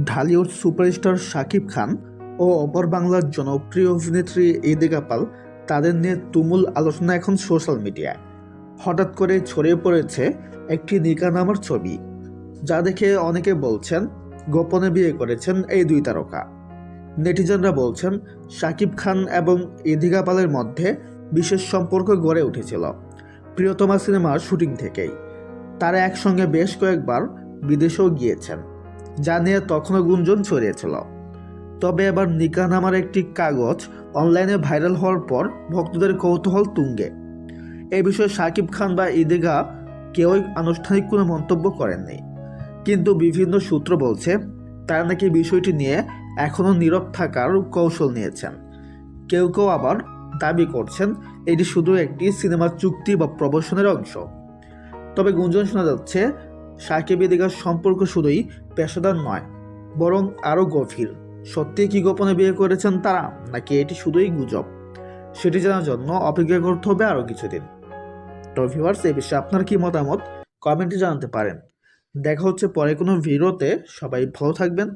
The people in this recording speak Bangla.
ঢালিউড সুপারস্টার শাকিব খান ও অপর বাংলার জনপ্রিয় অভিনেত্রী ইদিকা পাল তাদের নিয়ে তুমুল আলোচনা এখন সোশ্যাল মিডিয়ায়। হঠাৎ করে ছড়িয়ে পড়েছে একটি নিকা নামার ছবি, যা দেখে অনেকে বলছেন, গোপনে বিয়ে করেছেন এই দুই তারকা। নেটিজনরা বলছেন, শাকিব খান এবং ইদিকা পালের মধ্যে বিশেষ সম্পর্ক গড়ে উঠেছিল, প্রিয়তমা সিনেমার শুটিং থেকেই। তারা একসঙ্গে বেশ কয়েকবার বিদেশেও গিয়েছেন। যা নিয়ে তখনও গুঞ্জন ছড়িয়েছিল। তবে এবার নিকা নামার একটি কাগজ অনলাইনে ভাইরাল হওয়ার পর ভক্তদের কৌতূহল তুঙ্গে। এ বিষয়ে শাকিব খান বা ইদিগা কেউই আনুষ্ঠানিক কোনো মন্তব্য করেননি। কিন্তু বিভিন্ন সূত্র বলছে, তারা নাকি বিষয়টি নিয়ে এখনও নীরব থাকার কৌশল নিয়েছেন। কেউ কেউ আবার দাবি করছেন, এটি শুধু একটি সিনেমার চুক্তি বা প্রবর্শনের অংশ। তবে গুঞ্জন শোনা যাচ্ছে সাকিব ইদিকার সম্পর্ক শুধুই পেশাদার নয়, বরং আরও গভীর। সত্যি কি গোপনে বিয়ে করেছেন তারা, নাকি এটি শুধুই গুজব? সেটি জানার জন্য অপেক্ষা করতে হবে আরও কিছুদিন। তো ভিউয়ার্স এই বিষয়ে আপনার কি মতামত? কমেন্টে জানাতে পারেন। দেখা হচ্ছে পরে কোনো ভিডিওতে। সবাই ভালো থাকবেন।